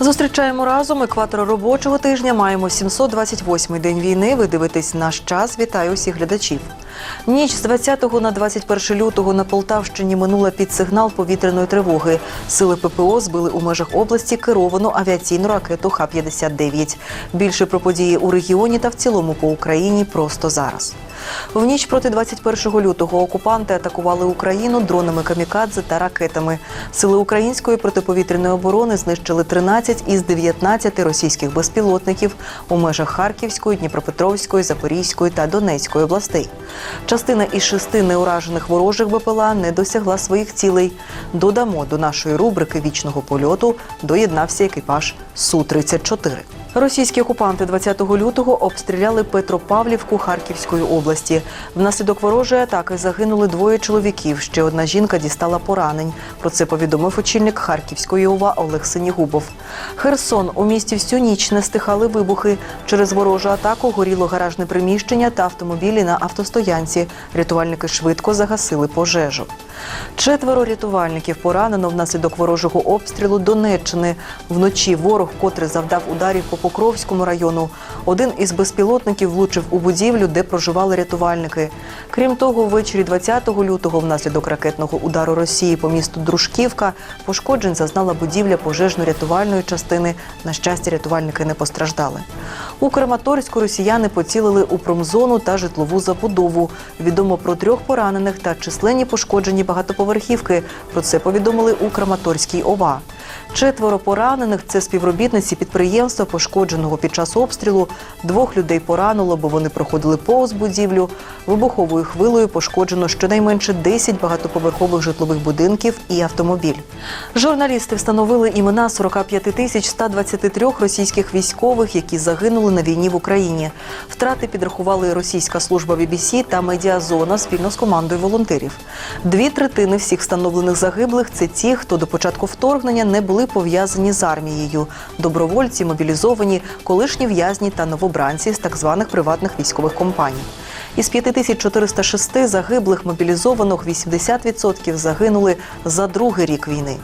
Зустрічаємо разом екватор робочого тижня. Маємо 728-й день війни. Ви дивитесь наш час. Вітаю усіх глядачів. Ніч з 20 на 21 лютого на Полтавщині минула під сигнал повітряної тривоги. Сили ППО збили у межах області керовану авіаційну ракету Х-59. Більше про події у регіоні та в цілому по Україні просто зараз. В ніч проти 21 лютого окупанти атакували Україну дронами камікадзе та ракетами. Сили української протиповітряної оборони знищили 13 із 19 російських безпілотників у межах Харківської, Дніпропетровської, Запорізької та Донецької областей. Частина із шести неуражених ворожих БПЛА не досягла своїх цілей. Додамо до нашої рубрики вічного польоту доєднався екіпаж Су 34 Російські окупанти 20 лютого обстріляли Петропавлівку Харківської області. Внаслідок ворожої атаки загинули двоє чоловіків. Ще одна жінка дістала поранень. Про це повідомив очільник Харківської ОВА Олег Синігубов. Херсон у місті всю ніч не стихали вибухи. Через ворожу атаку горіло гаражне приміщення та автомобілі на автостоянці. Рятувальники швидко загасили пожежу. Четверо рятувальників поранено внаслідок ворожого обстрілу Донеччини. Вночі ворог, котрий завдав ударів по Покровському району. Один із безпілотників влучив у будівлю, де проживали рятувальники. Крім того, ввечері 20 лютого, внаслідок ракетного удару Росії по місту Дружківка, пошкоджень зазнала будівля пожежно-рятувальної частини. На щастя, рятувальники не постраждали. У Краматорську росіяни поцілили у промзону та житлову забудову. Відомо про трьох поранених та численні пошкоджені багатоповерхівки. Про це повідомили у Краматорській ОВА. Четверо поранених це співробітниці підприємства, пошкодженого під час обстрілу. Двох людей поранило, бо вони проходили повз будівлю. Вибуховою хвилею пошкоджено щонайменше 10 багатоповерхових житлових будинків і автомобіль. Журналісти встановили імена 45 тисяч 123 російських військових, які загинули на війні в Україні. Втрати підрахували російська служба BBC та медіазона спільно з командою волонтерів. Дві третини всіх встановлених загиблих це ті, хто до початку вторгнення не були пов'язані з армією. Добровольці, мобілізовані, колишні в'язні та новобранці з так званих приватних військових компаній. Із 5406 загиблих мобілізованих 80% загинули за другий рік війни.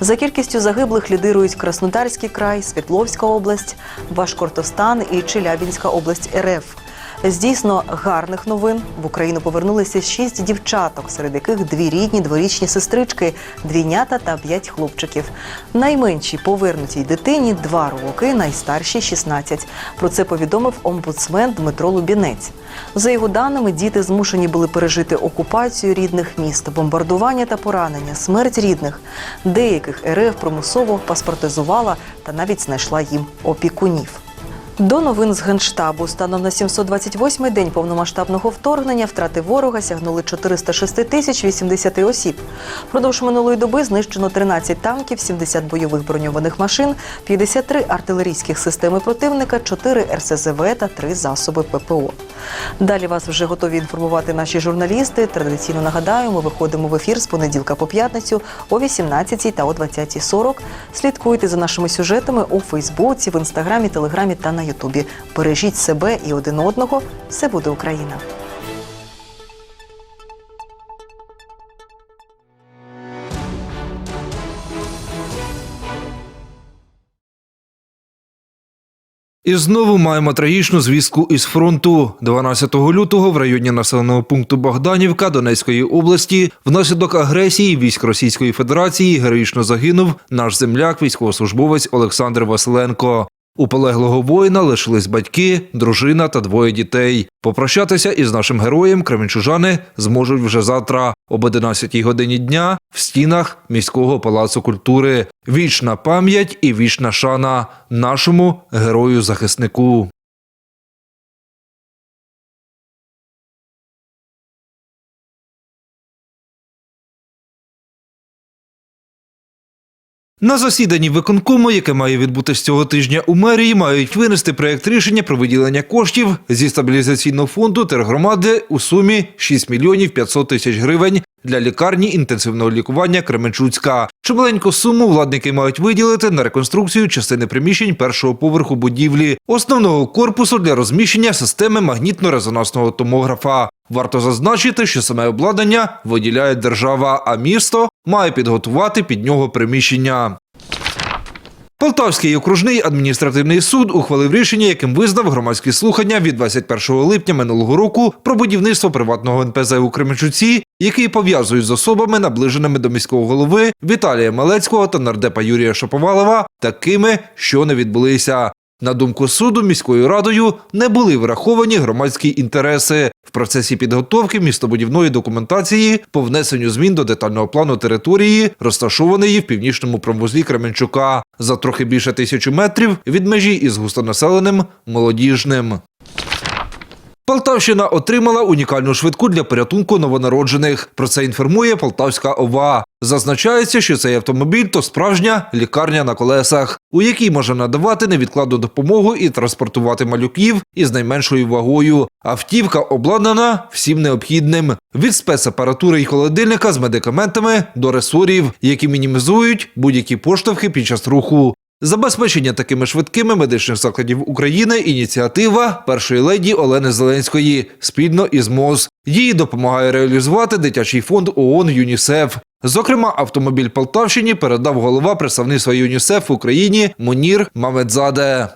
За кількістю загиблих лідирують Краснодарський край, Світловська область, Башкортостан і Челябінська область РФ. З дійсно гарних новин в Україну повернулися шість дівчаток, серед яких дві рідні дворічні сестрички, двійнята та п'ять хлопчиків. Найменшій повернутій дитині два роки, найстаршій 16. Про це повідомив омбудсмен Дмитро Лубінець. За його даними, діти змушені були пережити окупацію рідних міст, бомбардування та поранення, смерть рідних. Деяких РФ примусово паспортизувала та навіть знайшла їм опікунів. До новин з Генштабу станом на 728-й день повномасштабного вторгнення втрати ворога сягнули 406 тисяч 80 осіб. Продовж минулої доби знищено 13 танків, 70 бойових броньованих машин, 53 артилерійських системи противника, 4 РСЗВ та 3 засоби ППО. Далі вас вже готові інформувати наші журналісти. Традиційно нагадаю, ми виходимо в ефір з понеділка по п'ятницю о 18 та о 20.40. Слідкуйте за нашими сюжетами у Фейсбуці, в інстаграмі, телеграмі та на Ютубі. Бережіть себе і один одного. Все буде Україна! І знову маємо трагічну звістку із фронту. 12 лютого в районі населеного пункту Богданівка Донецької області внаслідок агресії військ Російської Федерації героїчно загинув наш земляк, військовослужбовець Олександр Василенко. У полеглого воїна лишились батьки, дружина та двоє дітей. Попрощатися із нашим героєм кременчужани зможуть вже завтра об 11 годині дня в стінах міського палацу культури. Вічна пам'ять і вічна шана нашому герою-захиснику. На засіданні виконкому, яке має відбутися цього тижня у мерії, мають винести проект рішення про виділення коштів зі стабілізаційного фонду тергромади у сумі 6 мільйонів 500 тисяч гривень для лікарні інтенсивного лікування Кременчуцька. Чималеньку суму владники мають виділити на реконструкцію частини приміщень першого поверху будівлі, основного корпусу для розміщення системи магнітно-резонансного томографа. Варто зазначити, що саме обладнання виділяє держава, а місто має підготувати під нього приміщення. Полтавський окружний адміністративний суд ухвалив рішення, яким визнав громадські слухання від 21 липня минулого року про будівництво приватного НПЗ у Кременчуці, який пов'язують з особами, наближеними до міського голови Віталія Малецького та нардепа Юрія Шаповалова, такими, що не відбулися. На думку суду, міською радою не були враховані громадські інтереси в процесі підготовки містобудівної документації по внесенню змін до детального плану території, розташованої в північному промвузлі Кременчука, за трохи більше тисячі метрів від межі із густонаселеним молодіжним. Полтавщина отримала унікальну швидку для порятунку новонароджених. Про це інформує Полтавська ОВА. Зазначається, що цей автомобіль то справжня лікарня на колесах, у якій можна надавати невідкладну допомогу і транспортувати малюків із найменшою вагою. Автівка обладнана всім необхідним від спецапаратури й холодильника з медикаментами до ресорів, які мінімізують будь-які поштовхи під час руху. Забезпечення такими швидкими медичних закладів України ініціатива першої леді Олени Зеленської спільно із МОЗ. Їй допомагає реалізувати дитячий фонд ООН ЮНІСЕФ. Зокрема, автомобіль Полтавщині передав голова представництва ЮНІСЕФ в Україні Монір Мамедзаде.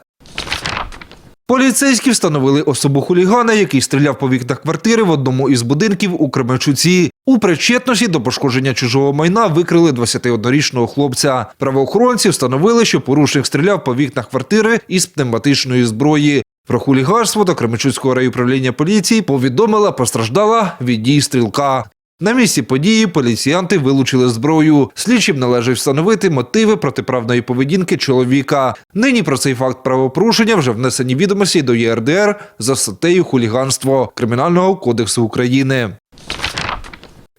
Поліцейські встановили особу хулігана, який стріляв по вікнах квартири в одному із будинків у Кременчуці. У причетності до пошкодження чужого майна викрили 21-річного хлопця. Правоохоронці встановили, що порушник стріляв по вікнах квартири із пневматичної зброї. Про хулігарство до Кременчуцького райуправління поліції повідомила постраждала від дій стрілка. На місці події поліціянти вилучили зброю. Слідчим належить встановити мотиви протиправної поведінки чоловіка. Нині про цей факт правопорушення вже внесені відомості до ЄРДР за статтею хуліганство Кримінального кодексу України.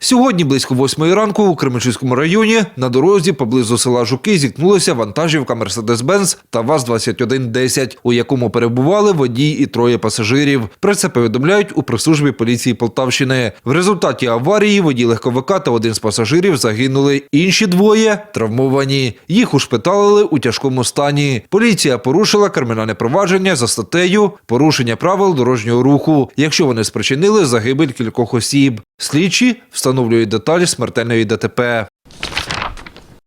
Сьогодні близько восьмої ранку у Кременчуцькому районі на дорозі поблизу села Жуки зіткнулися вантажівка Мерседес-Бенц та ВАЗ-2110, у якому перебували водій і троє пасажирів. Про це повідомляють у прес-службі поліції Полтавщини. В результаті аварії водій легковика та один з пасажирів загинули. Інші двоє травмовані. Їх ушпиталили у тяжкому стані. Поліція порушила кримінальне провадження за статтею порушення правил дорожнього руху, якщо вони спричинили загибель кількох осіб. Слідчі встановлюють деталі смертельної ДТП.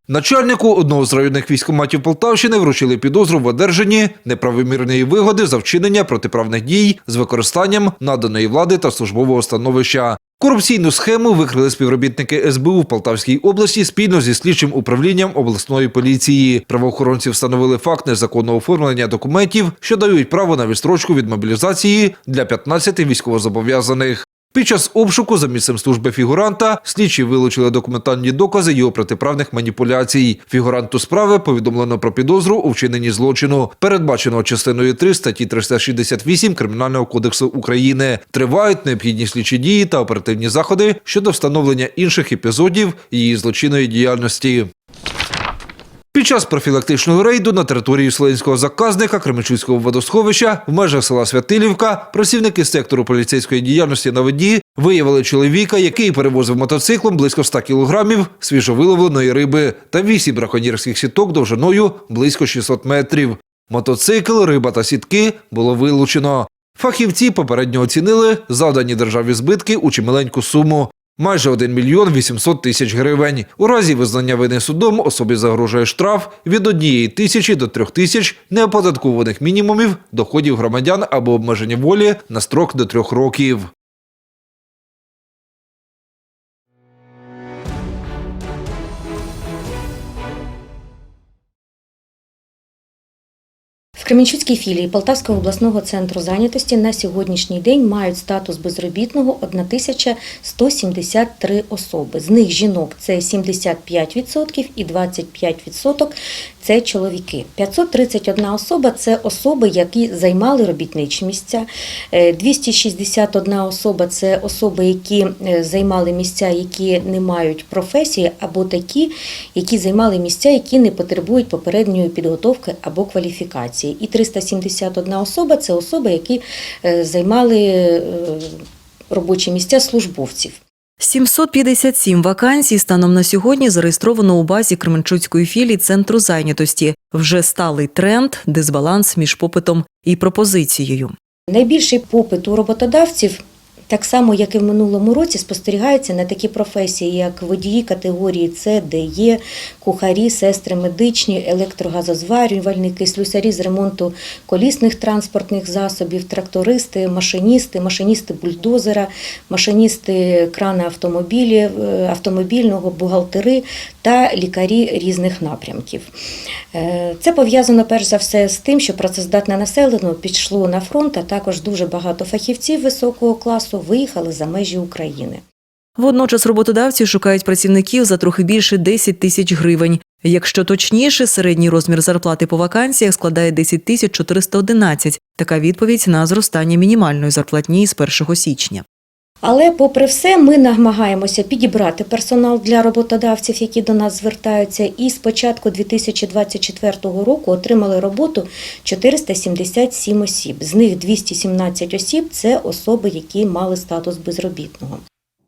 Начальнику одного з районних військкоматів Полтавщини вручили підозру в одержанні неправомірної вигоди за вчинення протиправних дій з використанням наданої влади та службового становища. Корупційну схему викрили співробітники СБУ в Полтавській області спільно зі слідчим управлінням обласної поліції. Правоохоронці встановили факт незаконного оформлення документів, що дають право на відстрочку від мобілізації для 15 військовозобов'язаних. Під час обшуку за місцем служби фігуранта слідчі вилучили документальні докази його протиправних маніпуляцій. Фігуранту справи повідомлено про підозру у вчиненні злочину, передбаченого частиною 3 статті 368 Кримінального кодексу України. Тривають необхідні слідчі дії та оперативні заходи щодо встановлення інших епізодів її злочинної діяльності. Під час профілактичного рейду на території Селенського заказника Кременчуцького водосховища в межах села Святилівка працівники сектору поліцейської діяльності на воді виявили чоловіка, який перевозив мотоциклом близько 100 кілограмів свіжовиловленої риби та 8 браконьєрських сіток довжиною близько 600 метрів. Мотоцикл, риба та сітки було вилучено. Фахівці попередньо оцінили завдані державі збитки у чималеньку суму майже 1 мільйон 800 тисяч гривень. У разі визнання вини судом особі загрожує штраф від 1 тисячі до 3 тисяч неоподаткованих мінімумів доходів громадян або обмеження волі на строк до 3 років. В Кременчуцькій філії Полтавського обласного центру зайнятості на сьогоднішній день мають статус безробітного 1173 особи. З них жінок це 75% і 25% це чоловіки. 531 особа це особи, які займали робітничі місця. Е, 261 особа це особи, які е, займали місця, які не мають професії, або такі, які займали місця, які не потребують попередньої підготовки або кваліфікації. І 371 особа це особи, які е, займали е, робочі місця службовців. 757 вакансій станом на сьогодні зареєстровано у базі Кременчуцької філії центру зайнятості. Вже сталий тренд, дисбаланс між попитом і пропозицією. Найбільший попит у роботодавців так само, як і в минулому році, спостерігаються на такі професії, як водії категорії С, Д, Є, кухарі, сестри медичні, електрогазозварювальники, слюсарі з ремонту колісних транспортних засобів, трактористи, машиністи, машиністи бульдозера, машиністи крана автомобілів, е, автомобільного, бухгалтери та лікарі різних напрямків. Е, Це пов'язано перш за все з тим, що працездатне населення пішло на фронт, а також дуже багато фахівців високого класу виїхали за межі України. Водночас роботодавці шукають працівників за трохи більше 10 тисяч гривень. Якщо точніше, середній розмір зарплати по вакансіях складає 10 тисяч 411. Така відповідь на зростання мінімальної зарплатні з 1 січня. Але, попри все, ми намагаємося підібрати персонал для роботодавців, які до нас звертаються. І з початку 2024 року отримали роботу 477 осіб. З них 217 осіб це особи, які мали статус безробітного.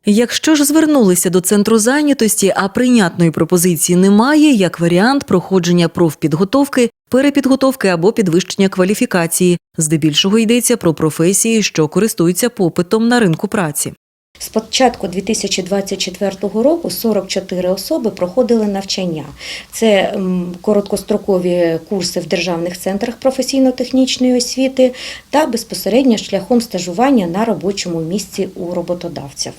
Якщо ж звернулися до центру зайнятості, а прийнятної пропозиції немає, як варіант проходження профпідготовки, перепідготовки або підвищення кваліфікації. Здебільшого йдеться про професії, що користуються попитом на ринку праці. З початку 2024 року 44 особи проходили навчання. Це короткострокові курси в державних центрах професійно-технічної освіти та безпосередньо шляхом стажування на робочому місці у роботодавців.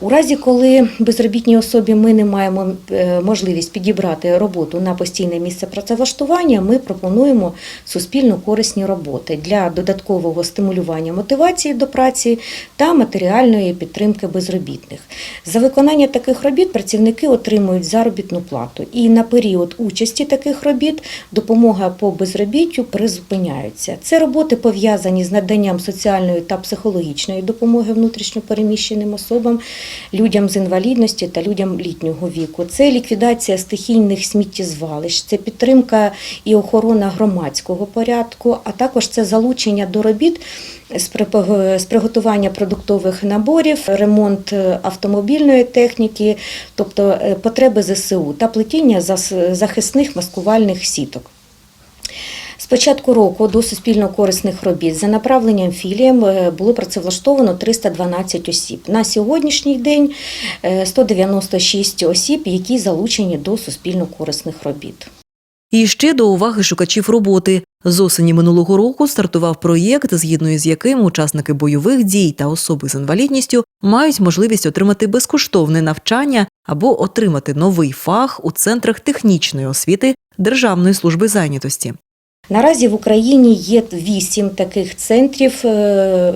У разі, коли безробітній особі ми не маємо е, можливість підібрати роботу на постійне місце працевлаштування, ми пропонуємо суспільно корисні роботи для додаткового стимулювання мотивації до праці та матеріальної підтримки безробітних. За виконання таких робіт працівники отримують заробітну плату. І на період участі таких робіт допомога по безробіттю призупиняється. Це роботи пов'язані з наданням соціальної та психологічної допомоги внутрішньопереміщеним особам, людям з інвалідності та людям літнього віку. Це ліквідація стихійних сміттєзвалищ, це підтримка і охорона громадського порядку, а також це залучення до робіт з приготування продуктових наборів, ремонт е, автомобільної техніки, тобто е, потреби ЗСУ та плетіння захисних маскувальних сіток. З початку року до суспільно корисних робіт за направленням філіям е, було працевлаштовано 312 осіб. На сьогоднішній день е, 196 осіб, які залучені до суспільно корисних робіт. І ще до уваги шукачів роботи. З осені минулого року стартував проєкт, згідно з яким учасники бойових дій та особи з інвалідністю мають можливість отримати безкоштовне навчання або отримати новий фах у центрах технічної освіти Державної служби зайнятості. Наразі в Україні є вісім таких центрів, е,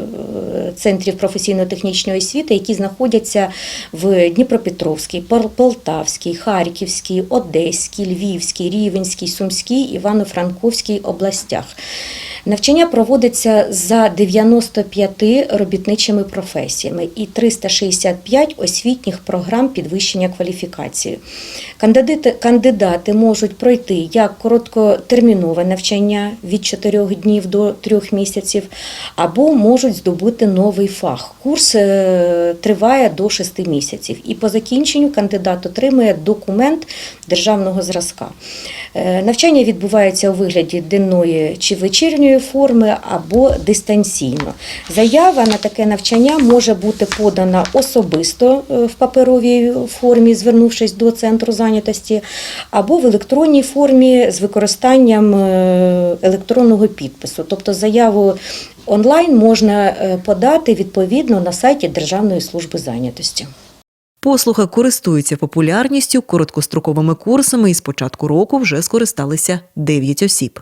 центрів професійно-технічної освіти, які знаходяться в Дніпропетровській, Полтавській, Харківській, Одеській, Львівській, Рівенській, Сумській, Івано-Франковській областях. Навчання проводиться за 95 робітничими професіями і 365 освітніх програм підвищення кваліфікації. Кандидати, кандидати можуть пройти як короткотермінове навчання від 4 днів до 3 місяців, або можуть здобути новий фах. Курс е, триває до 6 місяців, і по закінченню кандидат отримує документ державного зразка. Е, Навчання відбувається у вигляді денної чи вечірньої форми або дистанційно. Заява на таке навчання може бути подана особисто е, в паперовій формі, звернувшись до центру зайнятості, або в електронній формі з використанням е, електронного підпису. Тобто заяву онлайн можна е, подати відповідно на сайті Державної служби зайнятості. Послуга користується популярністю короткостроковими курсами і з початку року вже скористалися 9 осіб.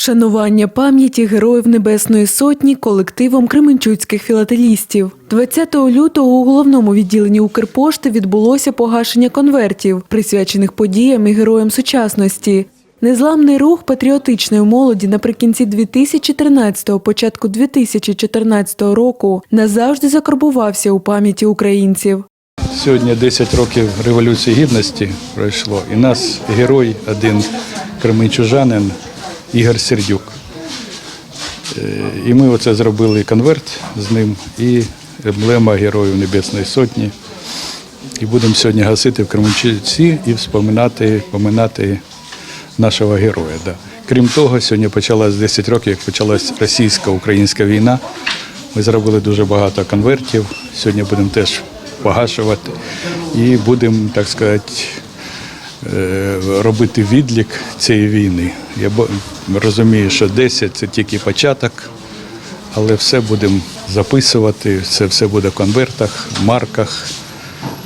Шанування пам'яті героїв Небесної Сотні колективом кременчуцьких філателістів. 20 лютого у головному відділенні Укрпошти відбулося погашення конвертів, присвячених подіям і героям сучасності. Незламний рух патріотичної молоді наприкінці 2013-го, початку 2014 року назавжди закарбувався у пам'яті українців. Сьогодні 10 років Революції Гідності пройшло, і нас герой один кременчужанин Ігор Сердюк. Е, І ми оце зробили конверт з ним і емблема Героїв Небесної Сотні. І будемо сьогодні гасити в Кременчуці і вспоминати, поминати нашого героя. Да. Крім того, сьогодні почалась 10 років, як почалась російсько-українська війна. Ми зробили дуже багато конвертів. Сьогодні будемо теж погашувати і будемо, так сказати, робити відлік цієї війни. Я розумію, що 10 це тільки початок, але все будемо записувати, це все буде в конвертах, марках,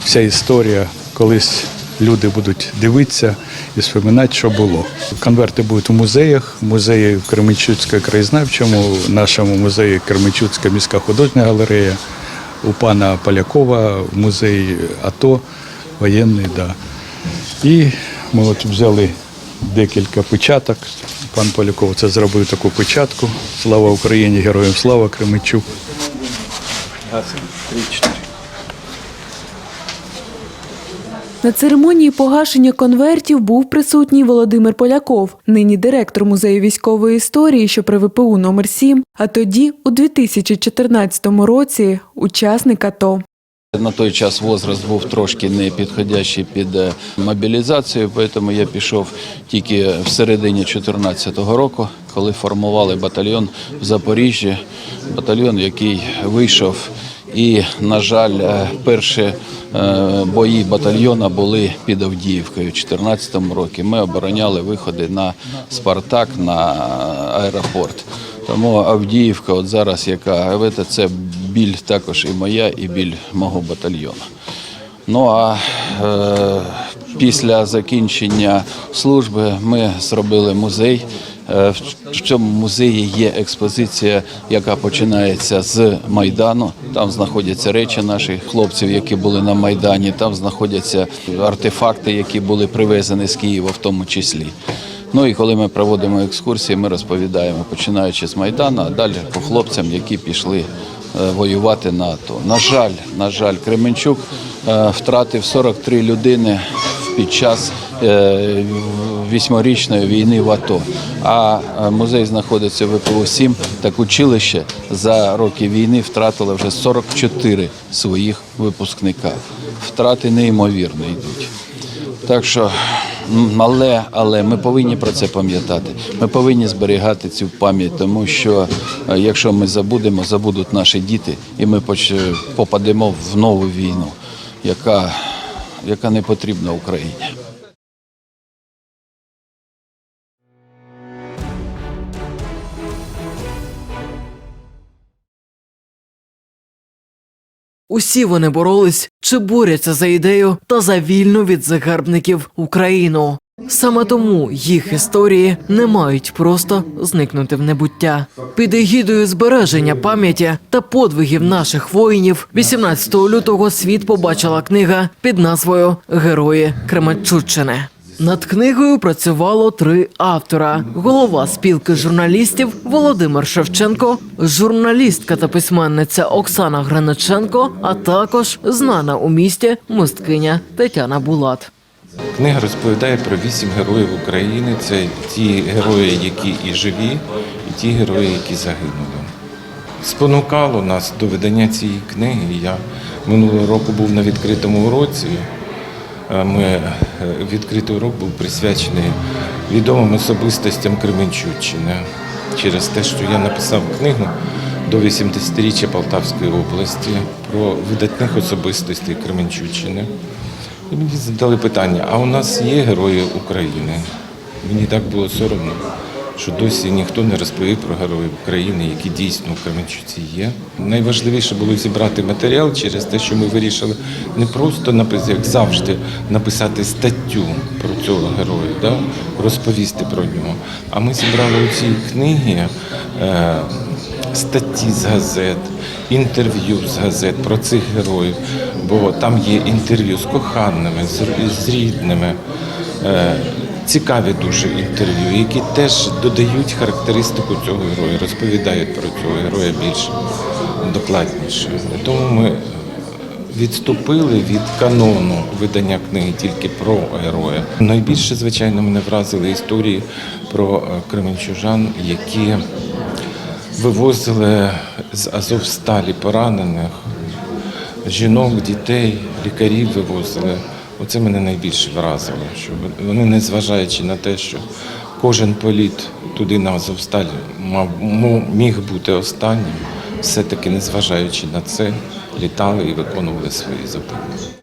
вся історія. Колись люди будуть дивитися і споминати, що було. Конверти будуть у музеях, в музеї в Кременчуцькому краєзнавчому, в нашому музеї Кременчуцька міська художня галерея, у пана Полякова, в музеї АТО, воєнний, да. І ми от взяли декілька печаток. Пан Поляков це зробив таку печатку. Слава Україні, героям слава Кременчук. На церемонії погашення конвертів був присутній Володимир Поляков, нині директор музею військової історії, що при ВПУ номер 7 а тоді, у 2014 році, учасник АТО. На той час возраст був трошки не підходящий під е, мобілізацію, тому я пішов тільки в середині 2014 року, коли формували батальйон в Запоріжжі, батальйон, який вийшов. І, на жаль, е, перші е, бої батальйона були під Авдіївкою у 2014 році. Ми обороняли виходи на Спартак, на аеропорт. Тому Авдіївка, от зараз, яка це біль також і моя, і біль мого батальйону. Ну а е, після закінчення служби ми зробили музей. Е, в- цьому музеї є експозиція, яка починається з Майдану. Там знаходяться речі наших хлопців, які були на Майдані. Там знаходяться артефакти, які були привезені з Києва, в тому числі. Ну і коли ми проводимо екскурсії, ми розповідаємо, починаючи з Майдану, а далі по хлопцям, які пішли воювати на АТО. На жаль, на жаль, Кременчук е, втратив 43 людини під час е, вісьмирічної війни в АТО. А е, музей знаходиться в ВПУ 7 так училище за роки війни втратило вже 44 своїх випускника. Втрати неймовірно йдуть. Так що, м, але, ми повинні про це пам'ятати. Ми повинні зберігати цю пам'ять, тому що е, якщо ми забудемо, забудуть наші діти, і ми поч- попадемо в нову війну, яка, яка не потрібна Україні. Усі вони боролись чи борються за ідею та за вільну від загарбників Україну. Саме тому їх історії не мають просто зникнути в небуття. Під егідою збереження пам'яті та подвигів наших воїнів 18 лютого світ побачила книга під назвою Герої Кременчуччини. Над книгою працювало три автора: голова спілки журналістів Володимир Шевченко, журналістка та письменниця Оксана Гриниченко, а також знана у місті мисткиня Тетяна Булат. Книга розповідає про вісім героїв України. Це ті герої, які і живі, і ті герої, які загинули. Спонукало нас до видання цієї книги. Я минулого року був на відкритому уроці. Е, Ми, е, відкритий урок був присвячений відомим особистостям Кременчуччини через те, що я написав книгу до 80-річчя Полтавської області про видатних особистостей Кременчуччини. І мені задали питання: а у нас є герої України? Мені так було соромно, що досі ніхто не розповів про героїв України, які дійсно в Кременчуці є. Найважливіше було зібрати матеріал через те, що ми вирішили не просто як завжди, написати статтю про цього героя, да? розповісти про нього. А ми зібрали у цій книгі. Е- статті з газет, інтерв'ю з газет про цих героїв, бо там є інтерв'ю з коханими, з, з рідними. Цікаві дуже інтерв'ю, які теж додають характеристику цього героя, розповідають про цього героя більш докладніше. Тому ми відступили від канону видання книги тільки про героя. Найбільше, звичайно, мене вразили історії про е, кременчужан, які вивозили з Азовсталі поранених жінок, дітей, лікарів вивозили. Оце мене найбільше вразило, що вони, незважаючи на те, що кожен політ туди на Азовсталь мав, міг бути останнім, все-таки незважаючи на це, літали і виконували свої завдання.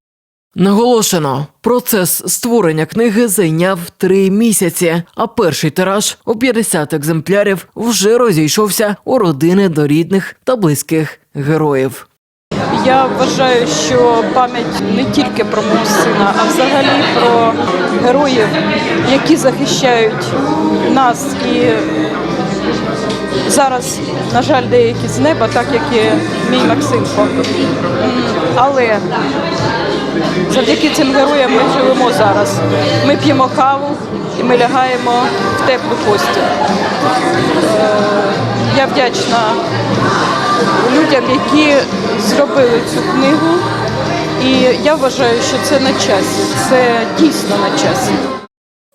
Наголошено, процес створення книги зайняв три місяці, а перший тираж у 50 екземплярів вже розійшовся у родини до рідних та близьких героїв. Я вважаю, що пам'ять не тільки про мого сина, а взагалі про героїв, які захищають нас і зараз, на жаль, деякі з неба, так як і мій Максимко. Але завдяки цим героям ми живемо зараз. Ми п'ємо каву і ми лягаємо в теплу постіль. Е, Я вдячна людям, які зробили цю книгу. І я вважаю, що це на часі. Це дійсно на часі.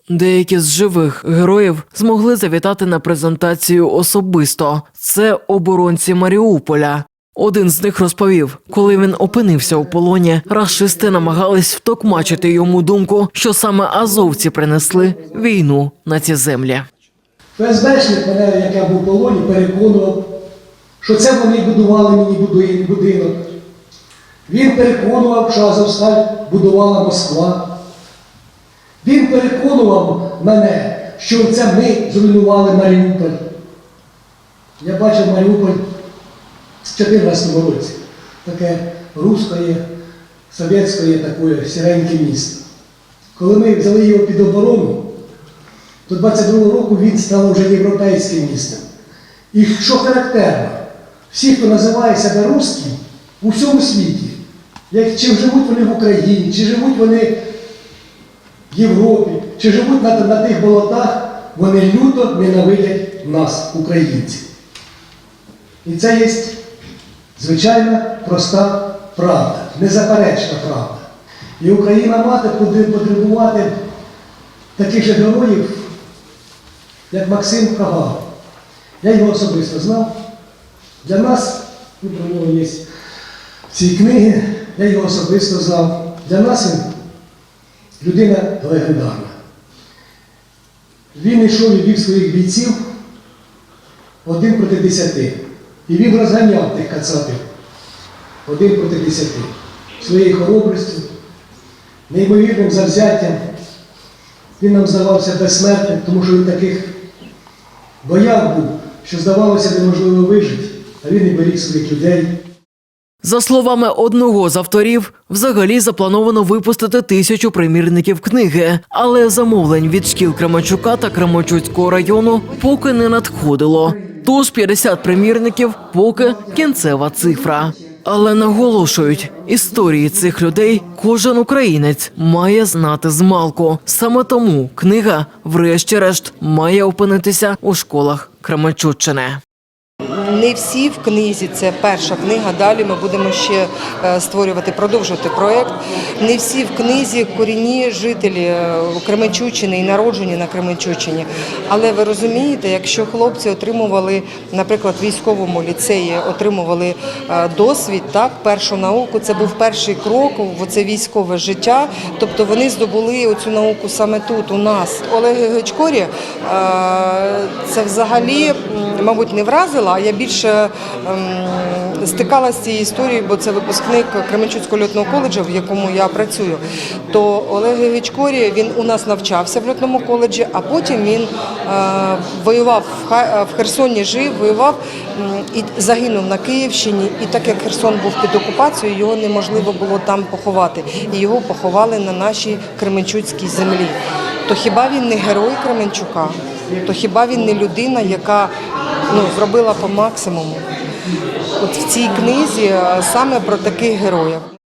Деякі з живих героїв змогли завітати на презентацію особисто. Це оборонці Маріуполя. Один з них розповів, коли він опинився у полоні, рашисти намагались втокмачити йому думку, що саме азовці принесли війну на ці землі. ФСБшник мене, як я був в полоні, переконував, що це вони будували мені будинок. Він переконував, що Азовсталь будувала Москва. Він переконував мене, що це ми зруйнували Маріуполь. Я бачив Маріуполь в 2014 році. Таке русське, совєтське таке сіреньке місто. Коли ми взяли його під оборону, до 22 року він став вже європейським містом. І що характерно, всі, хто називає себе русським у всьому світі, як, чи живуть вони в Україні, чи живуть вони в Європі, чи живуть на, на тих болотах, вони люто ненавидять нас, українців. І це є звичайна проста правда, незаперечна правда. І Україна мати буде потребувати таких же героїв, як Максим Кагал. Я його особисто знав. Для нас, ну, про нього є ці книги, я його особисто знав. Для нас він людина легендарна. Він йшов і вів своїх бійців один проти десяти. І він розганяв тих кацапів один проти десяти. Своєю хоробрістю, неймовірним завзяттям. Він нам здавався безсмертним, тому що він таких бояв був, що здавалося неможливо вижити, а беріг своїх людей. За словами одного з авторів, взагалі заплановано випустити тисячу примірників книги, але замовлень від шкіл Кременчука та Кременчуцького району поки не надходило. Тож 50 примірників поки кінцева цифра. Але наголошують, історії цих людей кожен українець має знати змалку. Саме тому книга, врешті-решт, має опинитися у школах Кременчуччини. Не всі в книзі, це перша книга. Далі ми будемо ще е, створювати, продовжувати проєкт. Не всі в книзі корінні жителі е, Кременчуччини і народжені на Кременчуччині. Але ви розумієте, якщо хлопці отримували, наприклад, в військовому ліцеї отримували е, досвід, так, першу науку, це був перший крок в це військове життя. Тобто вони здобули оцю науку саме тут, у нас. Олег Гечкорі це взагалі, мабуть, не вразила, а я більше ем, стикалася з цією історією, бо це випускник Кременчуцького льотного коледжу, в якому я працюю. То Олег Гечкорі, він у нас навчався в льотному коледжі, а потім він е, воював в, Херсоні, жив, воював і загинув на Київщині. І так як Херсон був під окупацією, його неможливо було там поховати. І його поховали на нашій Кременчуцькій землі. То хіба він не герой Кременчука? То хіба він не людина, яка ну, зробила по максимуму? От в цій книзі саме про таких героїв.